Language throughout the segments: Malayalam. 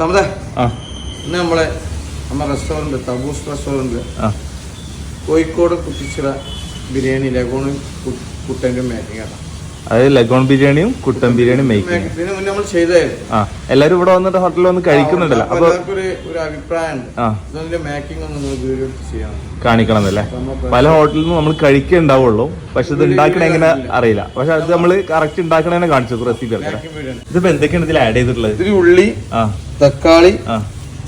സമത ആ. ഇന്ന് നമ്മളെ നമ്മുടെ റെസ്റ്റോറന്റ് തബൂസ് റെസ്റ്റോറന്റ് കോഴിക്കോട് കുറ്റിച്ചിറ ബിരിയാണി ലഗോണും കുട്ടന്റെ മേക്കിംഗ് ആണ് അതായത് ലഗോൺ ബിരിയാണിയും കുട്ടൻ ബിരിയാണിയും മേക്കിംഗ് നമ്മൾ ചെയ്തായിരുന്നു. ആ എല്ലാരും ഇവിടെ വന്നിട്ട് ഹോട്ടലിൽ വന്ന് കഴിക്കുന്നുണ്ടല്ലോ. അപ്പൊ ഒരു കാണിക്കണം അല്ലേ പല ഹോട്ടലിൽ നിന്നും നമ്മൾ കഴിക്കുന്നുണ്ടാവുള്ളൂ പക്ഷെ ഇത് ഉണ്ടാക്കണ എങ്ങനെ അറിയില്ല. പക്ഷെ അത് നമ്മൾ കറക്റ്റ് ഉണ്ടാക്കണേ കാണിച്ചു റെസിപ്പി ഇതിപ്പോ എന്തൊക്കെയാണ് ഇതിൽ ആഡ് ചെയ്തിട്ടുള്ളത്? ഇതിൽ ഉള്ളി ആ. തക്കാളി ആ.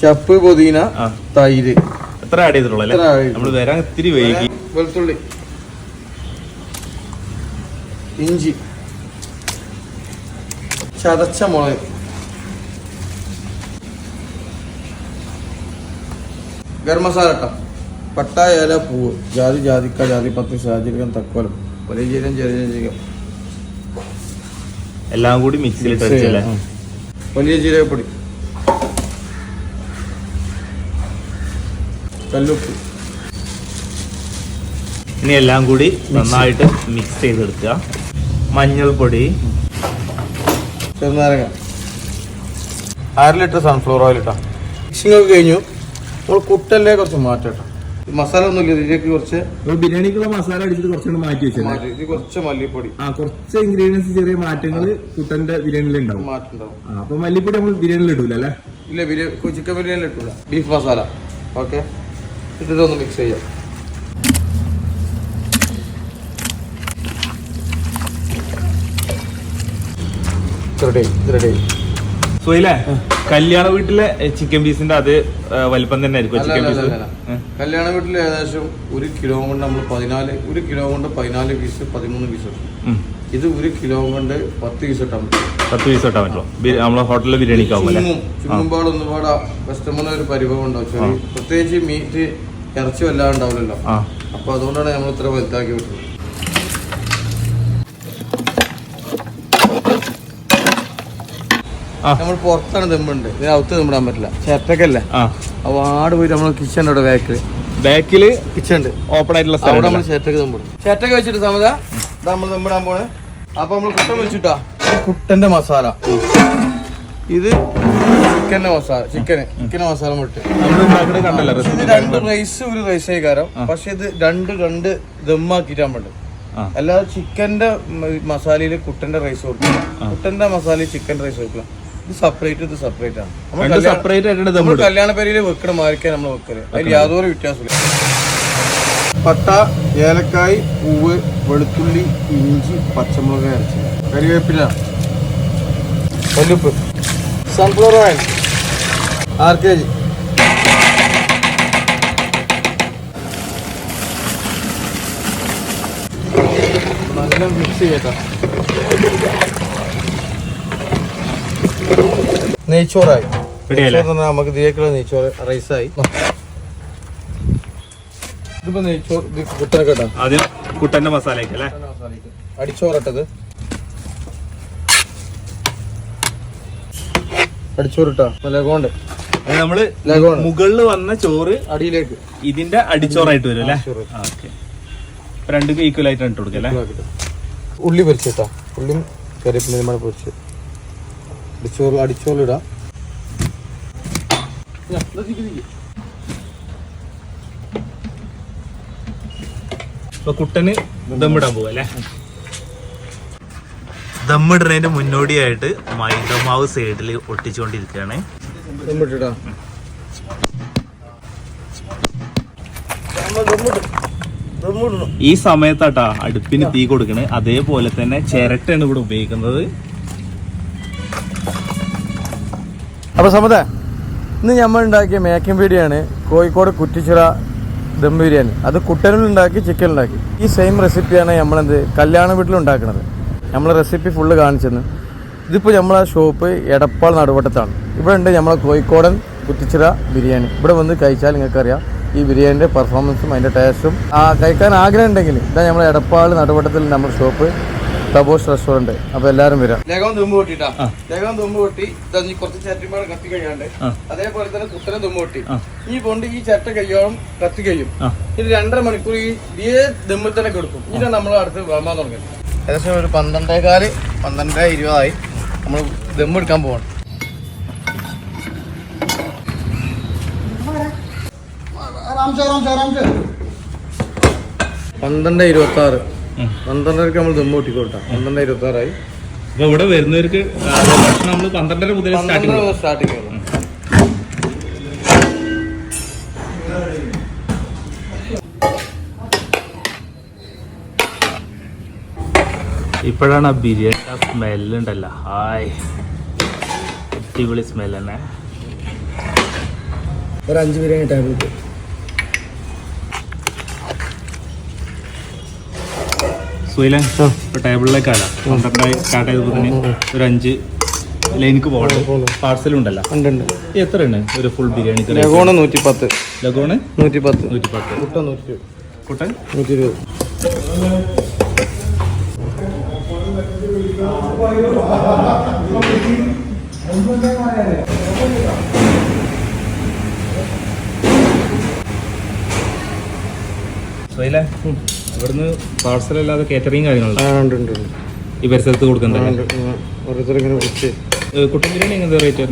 ചപ്പ് പുതിന ആ. തൈര്. എത്ര ആഡ് ചെയ്തിട്ടുള്ളൂ അല്ലേ? നമ്മൾ add ചെയ്തിട്ടുള്ളൂ? നമ്മൾ വരാൻ ഇത്തിരി വൈകി. വെളുത്തുള്ളി. ഇഞ്ചി. ചതച്ച മുളക്. ഗരം മസാല പട്ട ഏല പൂവ്. ജാതി ജാതിക്ക ജാതി പത്ത് സാഹചര്യം തക്കോലം. വലിയ ജീരം ചെറിയ ജീരകം. എല്ലാം കൂടി മിക്സിയിലിട്ട് ഉം. വലിയ ജീരകപ്പൊടി. കല്ലുപ്പ്. ഇനി എല്ലാം കൂടി നന്നായിട്ട് മിക്സ് ചെയ്തെടുക്കുക. മഞ്ഞൾപ്പൊടി. ചെറുനാരങ്ങ. അര ലിറ്റർ സൺഫ്ലവർ ഓയിൽ ഇട്ടാ. മിക്സിംഗ് ഒക്കെ കഴിഞ്ഞു. നമ്മൾ കുട്ടല്ലേ കുറച്ച് മാറ്റട്ടോ. മസാല ഒന്നും ഇല്ല ഇതിലേക്ക് കുറച്ച് ബിരിയാണിക്കുള്ള മസാല അടിച്ചിട്ട് കുറച്ചുകൂടി മാറ്റി മാറ്റി കുറച്ച് മല്ലിപ്പൊടി. ആ കുറച്ച് ഇൻഗ്രീഡിയൻസ് ചെറിയ മാറ്റങ്ങൾ കുട്ടന്റെ ബിരിയാണിയിൽ ഉണ്ടാവും. മാറ്റുണ്ടാവും. അപ്പൊ മല്ലിപ്പൊടി നമ്മൾ ബിരിയാണിയിൽ ഇടൂല അല്ലേ? ഇല്ല ബിരിയാണി ചിക്കൻ ബിരിയാണിയിൽ ഇട്ടൂല ബീഫ് മസാല. ഓക്കെ. ഒന്ന് മിക്സ് ചെയ്യാം. സുഹൈലേ കല്യാണ വീട്ടിലെ ചിക്കൻ പീസിന്റെ അത് വലിപ്പം തന്നെ ആയിരിക്കും ചിക്കൻ പീസ്. കല്യാണ വീട്ടിൽ ഏകദേശം ഒരു കിലോ കൊണ്ട് നമ്മൾ പതിനാല് ഒരു കിലോ കൊണ്ട് പതിനാല് പീസ് പതിമൂന്ന് പീസ് ഇത് ഒരു കിലോ കൊണ്ട് പത്ത് പീസ് ഇട്ടാൽ പത്ത് പീസ് ഇട്ടാൻ പറ്റുമോ? നമ്മളെ ഹോട്ടലിലെ അല്ലേ ചുമ്മും ചുമ്മുമ്പാട് ഒന്നുപാട് കസ്റ്റമറിന് ഒരു പരിഭവം ഉണ്ടാവും. ചെറിയ പ്രത്യേകിച്ച് മീറ്റ് ഇറച്ചി വല്ലാതെ ഉണ്ടാവില്ലല്ലോ. ആ. അപ്പൊ അതുകൊണ്ടാണ് നമ്മൾ ഇത്ര വലുതാക്കി വിട്ടത് നമ്മൾ പുറത്താണ് തെമ്പുണ്ട്. ഇതിനകത്ത് തെമ്പിടാൻ പറ്റില്ല. ചേട്ടക്കല്ല അപ്പൊ ആട് പോയിട്ട് നമ്മൾ കിച്ചൺ അവിടെ ബാക്കിൽ ബാക്കിൽ കിച്ചൺ ഉണ്ട് ഓപ്പൺ ആയിട്ടുള്ള അവിടെ നമ്മൾ ചേട്ടക്ക് തെമ്പിടും ചേട്ടക്ക് വെച്ചിട്ട് സമത നമ്മൾ തെമ്പിടാൻ പോണേ. അപ്പൊ നമ്മൾ കുട്ടൻ വെച്ചിട്ടാ. കുട്ടന്റെ മസാല. ഇത് ചിക്കന്റെ മസാല. ചിക്കന് ചിക്കന്റെ മസാല മുട്ട്. ഇത് രണ്ട് റൈസ് ഒരു റൈസ് ആയിക്കാരം. പക്ഷെ ഇത് രണ്ട് രണ്ട് ദമ്മാക്കിട്ടാൻ പണ്ട്. അല്ലാതെ ചിക്കന്റെ മസാലയിൽ കുട്ടന്റെ റൈസ് കൊടുക്കണം കുട്ടന്റെ മസാലയിൽ ചിക്കൻ റൈസ് കൊടുക്കില്ല ഇത് സെപ്പറേറ്റ് ഇത് സെപ്പറേറ്റ് ആണ്. നമ്മൾ സെപ്പറേറ്റ് നമ്മൾ ദമ്മിടും കല്യാണ പേരിൽ വെക്കണ മാറിക്കാൻ നമ്മൾ വെക്കൽ. അതിൽ യാതൊരു വ്യത്യാസമില്ല പട്ട ഏലക്കായ് പൂവ് വെളുത്തുള്ളി ഇഞ്ചി പച്ചമുളക് അരച്ച്. കരിവേപ്പില. കല്ലുപ്പ് sunflower oil R K G നല്ല മിക്സ് ചെയ്യട്ടോ. നെയ്ച്ചോറായി. നമുക്ക് ഇതിലേക്കുള്ള നെയ്ച്ചോറ് റൈസായി. ഇതിപ്പോ നെയ്ച്ചോറ് കുട്ടനൊക്കെ കുട്ടനെ കേട്ടോ ആദ്യം കുട്ടന്റെ മസാലയ്ക്ക് അല്ലേ? അടിച്ചോറിട്ടത്. അടിച്ചോറിട്ടാ? ലഗോണ്ട്. നമ്മൾ മുകളിൽ വന്ന ചോറ് അടിയിലേക്ക്. ഇതിന്റെ അടിച്ചോറായിട്ട് വരും അല്ലേ? രണ്ടും ഈക്വൽ ആയിട്ട് ഇട്ട് കൊടുക്കല്ലേ ഉള്ളി പൊരിച്ചിട്ടാ. ഉള്ളിയും കറിവേപ്പില നമ്മൾ പൊരിച്ച് അടിച്ചോറ് അടിച്ചോറിടാ ഇപ്പൊ കുട്ടന് ദമ്മിടാൻ പോവല്ലേ ദമ്മിടുന്നതിന്റെ മുന്നോടിയായിട്ട് മൈദമാവ് സൈഡിൽ ഒട്ടിച്ചുകൊണ്ടിരിക്കുകയാണ്. ഈ സമയത്താട്ടാ അടുപ്പിന് തീ കൊടുക്കണേ. അതേപോലെ തന്നെ ചിരട്ടയാണ് ഇവിടെ ഉപയോഗിക്കുന്നത്. അപ്പൊ സമത ഇന്ന് നമ്മൾ ഉണ്ടാക്കിയ മേക്കൻ ബിരിയാണി കോഴിക്കോട് കുറ്റിച്ചിറ ദം ബിരിയാണി. അത് കുട്ടനിൽ ഉണ്ടാക്കി ചിക്കൻ ഉണ്ടാക്കി ഈ സെയിം റെസിപ്പിയാണ് നമ്മളെന്ത് കല്യാണ വീട്ടിൽ ഉണ്ടാക്കുന്നത് നമ്മൾ റെസിപ്പി ഫുള്ള് കാണിച്ചെന്ന്. ഇതിപ്പോൾ നമ്മളെ ഷോപ്പ് എടപ്പാൾ നടുവട്ടത്താണ്. ഇവിടെ ഉണ്ട് നമ്മളെ കോഴിക്കോടൻ കുറ്റിച്ചിറ ബിരിയാണി. ഇവിടെ വന്ന് കഴിച്ചാൽ നിങ്ങൾക്കറിയാം ഈ ബിരിയാണിന്റെ പെർഫോമൻസും അതിന്റെ ടേസ്റ്റും ആ കഴിക്കാൻ ആഗ്രഹം ഉണ്ടെങ്കിൽ ഇതാ നമ്മൾ എടപ്പാൾ നടുവട്ടത്തിൽ നമ്മുടെ ഷോപ്പ് തബോഷ് റെസ്റ്റോറന്റ് അപ്പൊ എല്ലാരും വരാം. ലേഖം തുമ്പ് കൊട്ടിട്ടാ ലേഖം തുമ്പ് കൊട്ടി ഇതീ കുറച്ച് ചരട്ടിമാട് കത്തി കഴിയാണ്ട്. അതേപോലെ തന്നെ കുത്തനെ തുമ്പ് കൊട്ടി ഈ പൊണ്ട് ഈ ചേട്ട കയ്യോളം കത്തി കഴിയും. ഇത് രണ്ടര മണിക്കൂർ ഈ ഇതേ തുമ്പിൽ തന്നെ കൊടുക്കും. ഇനി നമ്മൾ അടുത്ത് വേമാൻ തുടങ്ങി. ഏകദേശം ഒരു പന്ത്രണ്ടേകാൽ പന്ത്രണ്ടര ഇരുപതായി നമ്മൾ ദമ്മ് എടുക്കാൻ പോകണം പന്ത്രണ്ട് ഇരുപത്തി ആറ് പന്ത്രണ്ടരക്ക് നമ്മൾ ദമ്മ് കൂട്ടിക്കോട്ടാ പന്ത്രണ്ട് ഇരുപത്തി ആറായി അപ്പൊ ഇവിടെ വരുന്നവർക്ക് ഭക്ഷണം നമ്മൾ പന്ത്രണ്ടര മുതൽ സ്റ്റാർട്ടിങ് ഇപ്പോഴാണ് ആ ബിരിയാണി ആ സ്മെല്ലുണ്ടല്ലോ. ഹായ്. അടിപൊളി സ്മെല്ല് തന്നെ. ഒരു അഞ്ച് ബിരിയാണി ടേബിൾ ഇപ്പൊ ടേബിളിലേക്കല്ല പന്ത്രണ്ടായി സ്റ്റാർട്ട് ചെയ്തപ്പോൾ തന്നെ ഒരു അഞ്ച് ലൈനിക്ക് പോകണം. പാർസൽ ഉണ്ടല്ലോ. എത്ര ഉണ്ട്. ഒരു ഫുൾ ബിരിയാണി ലഗോണ് നൂറ്റി പത്ത് ലഗോണ് നൂറ്റി പത്ത് നൂറ്റി പത്ത് മുട്ട നൂറ്റി കൂട്ടൻ നൂറ്റി ഇരുപത് ഇവിടുന്ന് പാർസൽ അല്ലാതെ കേറ്ററിങ് കാര്യങ്ങളുണ്ട് ഈ പരിസരത്ത് കൊടുക്കുന്നുണ്ട് എങ്ങനെ റേറ്റ്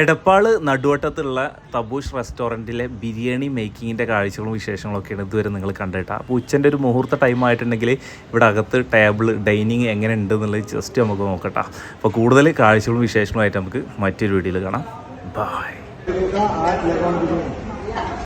എടപ്പാൾ നടുവട്ടത്തുള്ള തബൂഷ് റെസ്റ്റോറന്റിലെ ബിരിയാണി മേക്കിങ്ങിന്റെ കാഴ്ചകളും വിശേഷങ്ങളൊക്കെയാണ് ഇതുവരെ നിങ്ങൾ കണ്ടിട്ട്. അപ്പോൾ ഉച്ചന്റെ ഒരു മുഹൂർത്ത ടൈം ആയിട്ടുണ്ടെങ്കിൽ ഇവിടെ അകത്ത് ടേബിൾ ഡൈനിങ് എങ്ങനെ ഉണ്ട് എന്നുള്ളത് ജസ്റ്റ് നമുക്ക് നോക്കട്ടെ. അപ്പോൾ കൂടുതൽ കാഴ്ചകളും വിശേഷങ്ങളുമായിട്ട് നമുക്ക് മറ്റൊരു വീഡിയോയിൽ കാണാം. ബായ്